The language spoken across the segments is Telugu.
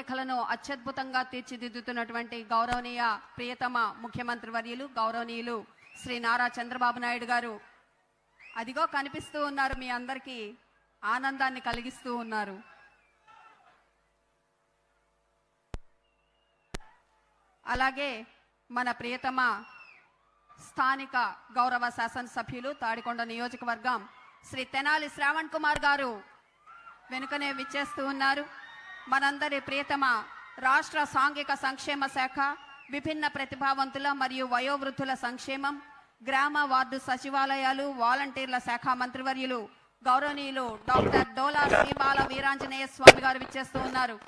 రూపురేఖలను అత్యద్భుతంగా తీర్చిదిద్దుతున్నటువంటి గౌరవనీయ ప్రియతమ ముఖ్యమంత్రి వర్యులు గౌరవనీయులు శ్రీ నారా చంద్రబాబు నాయుడు గారు. అదిగో కనిపిస్తూ ఉన్నారు మీ అందరికీ ఆనందాన్ని కలిగిస్తూ ఉన్నారు. అలాగే మన ప్రియతమ స్థానిక గౌరవ శాసనసభ్యులు తాడికొండ నియోజకవర్గం శ్రీ తెనాలి శ్రావణ్ కుమార్ గారు వెనుకనే విచ్చేస్తూ ఉన్నారు. మనందరి ప్రియతమ రాష్ట్ర సాంఘిక సంక్షేమ శాఖ విభిన్న ప్రతిభావంతుల మరియు వయోవృద్ధుల సంక్షేమం గ్రామ వార్డు సచివాలయాలు వాలంటీర్ల శాఖ మంత్రివర్యులు గౌరవనీయులు డాక్టర్ డోలా శ్రీబాల వీరాంజనేయ స్వామి గారు విచ్చేస్తూ ఉన్నారు.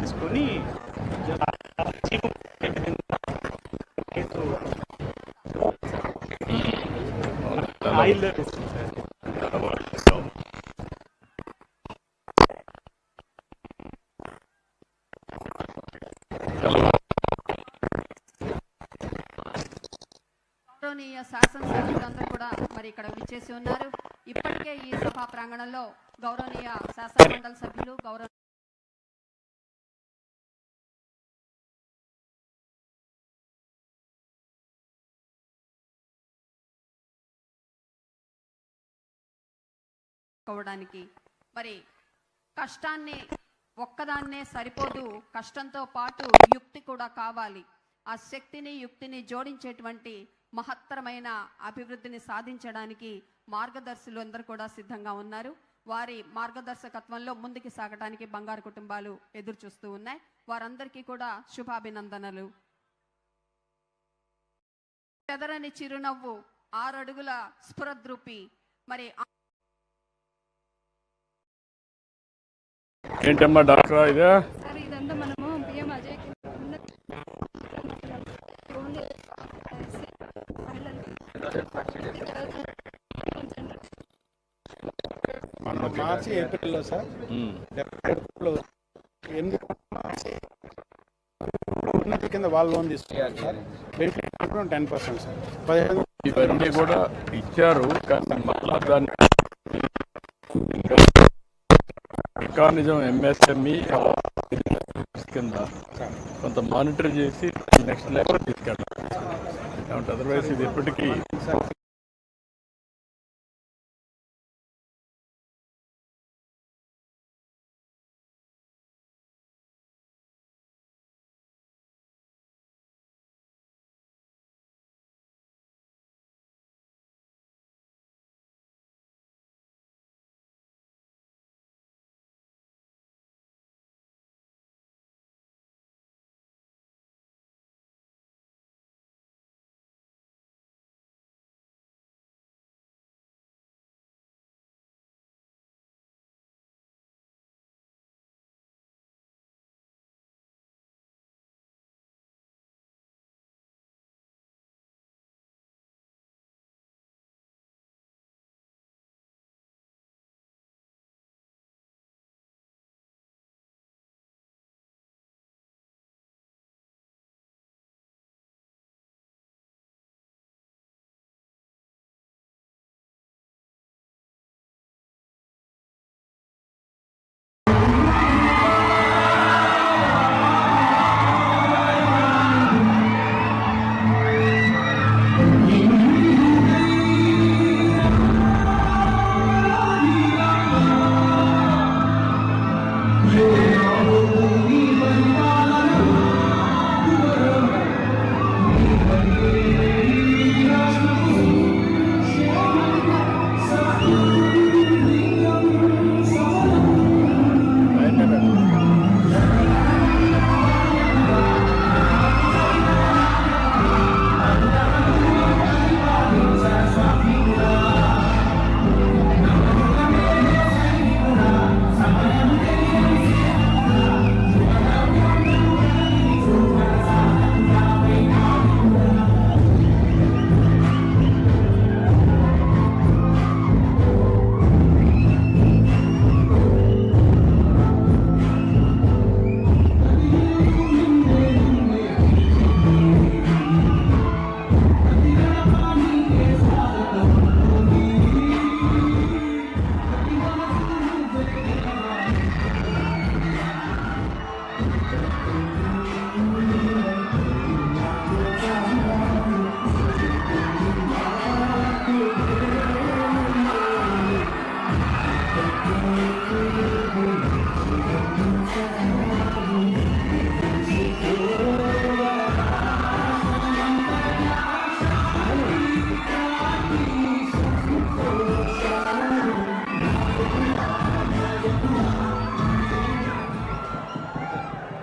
తీసుకొని ఆయిల్ వేస్తుంది గౌరవనీయ శాసనసభ్యులందరూ కూడా మరి ఇక్కడ విచ్చేసి ఉన్నారు. ఇప్పటికే ఈ సభా ప్రాంగణంలో గౌరవనీయ శాసనమండలి సభ్యులు గౌరవ కోవడానికి మరి కష్టాన్ని ఒక్కదాన్నే సరిపోదు కష్టంతో పాటు యుక్తి కూడా కావాలి. ఆ శక్తిని యుక్తిని జోడించేటువంటి మహత్తరమైన అభివృద్ధిని సాధించడానికి మార్గదర్శులు అందరూ కూడా సిద్ధంగా ఉన్నారు. వారి మార్గదర్శకత్వంలో ముందుకు సాగడానికి బంగారు కుటుంబాలు ఎదురు చూస్తూ ఉన్నాయి. వారందరికీ కూడా శుభాభినందనలు. చెదరని చిరునవ్వు ఆరడుగుల స్ఫురద్రూపి. మరి ఏంటమ్మా డాక్టర్ ఇదే సార్ ఇదంతా మనము పిఎం అజయ్ కింద ఓన్లీ మార్చి ఏప్రిల్లో సార్ ఎనిమిది ఉన్నతి కింద వాళ్ళు లోన్ తీసుకున్నారు sir benefit ten percent sir పదిహేను ఇవన్నీ కూడా ఇచ్చారు కానీ మళ్ళా దాన్ని మెకానిజం ఎంఎస్ఎంఈ కింద కొంత మానిటర్ చేసి నెక్స్ట్ లెవెల్ తీసుకెళ్ళాలి అదర్వైజ్ ఇది ఎప్పటికీ